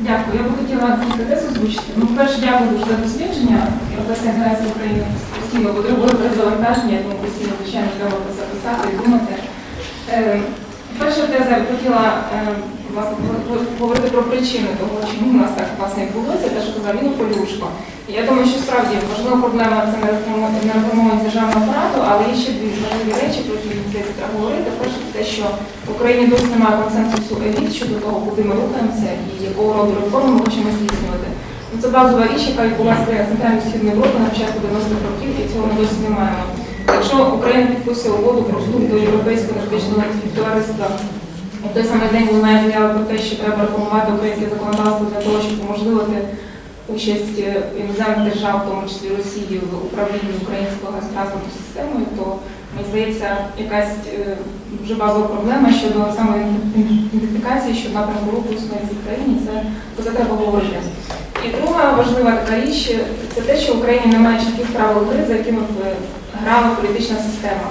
Дякую. Я би хотіла кілька тез озвучити. Ну, перше, дякую за дослідження. Європейська генерація України постійно потребує перезавантаження, тому постійно, звичайно, треба це писати і думати. Е, Перша теза я хотіла е, власне говорити про причини того, чому у нас так власне відбулося, те, що казав Він Полюшко. Я думаю, що справді важлива проблема це не реформу- реформування державного апарату, але є ще дві важливі речі, про які здається, треба говорити. Перше, те, що в Україні досі немає консенсусу еліт щодо того, куди ми рухаємося і якого роду реформи ми хочемо здійснювати. Ну, Це базова річ, яка відбулася в Центрально-Східної Європи на початку 90-х років, і цього ми досі не маємо. Якщо Україна підписує угоду про вступ до Європейського енергетичного співтовариства, і в той самий день лунає заява про те, що треба реформувати українське законодавство для того, щоб уможливити участь е, іноземних держав, в тому числі Росії, в управлінні українською газотранспортною системою, то мені здається, якась е, дуже базова проблема щодо самоідентифікації, що напрямку руху існує в цій країні, це про це треба говорити. І друга важлива така річ це те, що в Україні немає чітких правил гри, за якими б е, грала політична система.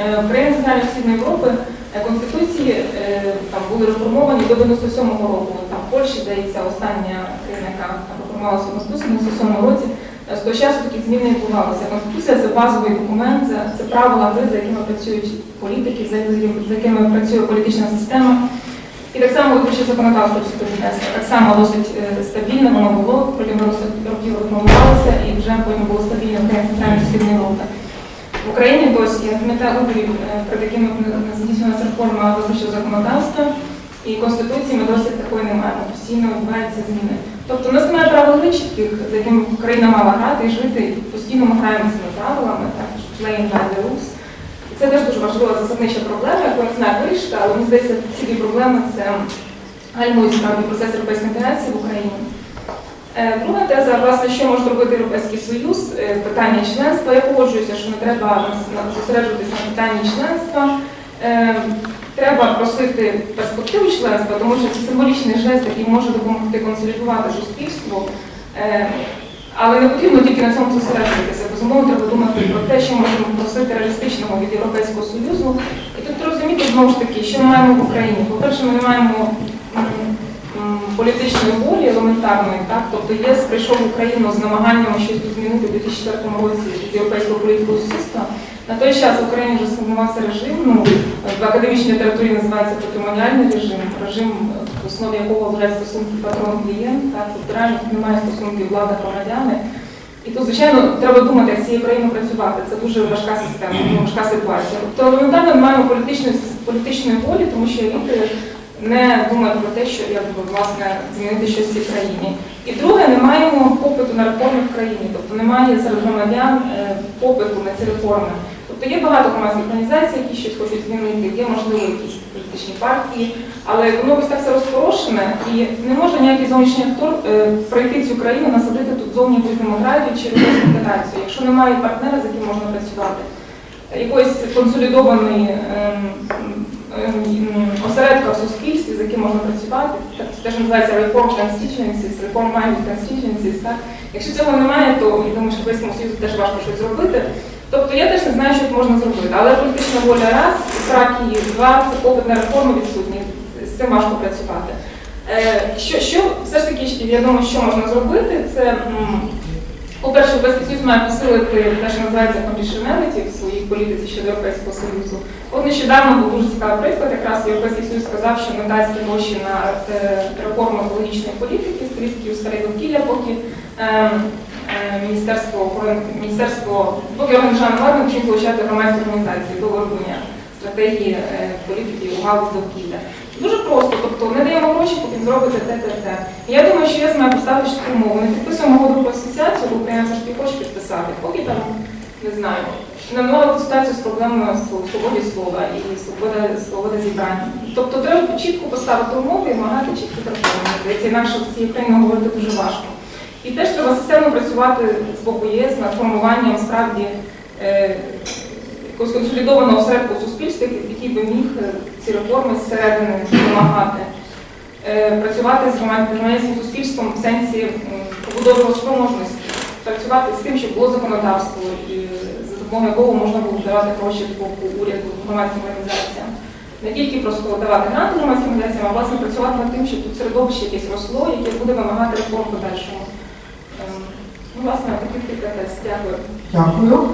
Е, В Центральної Східної Європи е, конституції е, там були реформовані до 97-го року. Там в Польщі, здається, остання країна, яка реформувала свою конституцію в 97-му році. Е, З того часу такі зміни відбувалися. Конституція це базовий документ, це, це правила гри, за якими працюють політики, за якими- працює політична система. І так само виборче законодавство внесли. Так само досить е, стабільне воно було, 40 років реформувалося і вже потім було стабільне в країні Центральної Східної Європи. В Україні досі виборів, е, перед якими здійснювалася реформа виборчого законодавства, і Конституції ми досі такої не маємо. Постійно відбуваються зміни. Тобто у нас немає правил гри чітких, за якими Україна мала грати і жити, постійно ми граємо цими правилами, так, playing by the rules. І це теж дуже важлива засаднича проблема, яку не знаю вирішити, але мені здається, ці дві проблеми це гальмують справді процес європейської інтеграції в Україні. Е, Друга теза, власне, що може зробити Європейський Союз, е, питання членства. Я погоджуюся, що не треба зосереджуватися на питанні членства. Е, Треба просити перспективу членства, тому що це символічний жест, який може допомогти консолідувати суспільство. Але не потрібно тільки на цьому зосереджуватися. Безумовно, треба думати про те, що можемо просити реалістичного від Європейського Союзу. І тут розуміти знову ж таки, що ми маємо в Україні. По-перше, ми не маємо політичної волі елементарної, так? Тобто ЄС прийшов в Україну з намаганнями щось змінити у 2004 році з європейського політику суспільства. На той час в Україні вже сформувався режим, ну, в академічній літературі називається патримоніальний режим, режим, в основі якого лежать стосунки патрон-клієнт, тобто реально немає стосунків влада громадяни. І тут, звичайно, треба думати, як з цією країною працювати. Це дуже важка система, ну, важка ситуація. Тобто елементарно ми маємо політичної, політичної волі, тому що еліти не думають про те, що як власне змінити щось в цій країні. І друге, не маємо попиту на реформи в країні, тобто немає серед громадян е, попиту на ці реформи. Тобто є багато громадських організацій, які щось хочуть змінити, є можливо якісь політичні партії, але воно ось так все розпорошене і не може ніякий зовнішній актор е, пройти цю країну, насадити тут зовні якусь демократію чи якусь інтеграцію, якщо немає партнера, з яким можна працювати якоїсь консолідованої ем, осередка в суспільстві, з яким можна працювати. Це теж називається reform constituencies, reform minded constituencies. Так? Якщо цього немає, то я думаю, що Європейському Союзу теж важко щось зробити. Тобто я теж не знаю, що можна зробити. Але політична воля раз, брак її два, це попит на реформи відсутні. З цим важко працювати. Е, Що, що все ж таки я думаю, що можна зробити, це по-перше, Союз має посилити те, що називається conditionality в своїй політиці щодо Європейського Союзу. От нещодавно був дуже цікавий приклад, якраз Європейський Союз сказав, що не дасть гроші на е, реформу екологічної політики, з у старе довкілля, поки е, е, Міністерство Міністерство, поки орган державної влади не почнуть залучати громадські організації до вироблення стратегії е, політики у галузі довкілля. Дуже просто, тобто не даємо гроші, потім зробите те, те, те. Я думаю, що ЄС має поставити чітку умову. Не підписуємо про асоціацію, підписати, поки там, не знаю, не ситуацію з проблемою св- свободи слова і свободи, свободи зібрання. Тобто треба чітко поставити умови і вимагати чітко реформи. Інакше з цією країною говорити дуже важко. І теж треба системно працювати з боку ЄС над формуванням справді е, якогось консолідованого осередку в суспільстві, який би міг е, ці реформи зсередини вимагати. Е, Працювати з громад- громадянським суспільством в сенсі побудови спроможності, працювати з тим, щоб було законодавство, і за допомогою якого можна було давати гроші з боку уряду громадським організаціям. не тільки просто давати гранти громадським організаціям, а власне працювати над тим, щоб тут середовище якесь росло, яке буде вимагати реформ в подальшому. Ем, Ну, власне, таких кілька тест. Дякую. Дякую.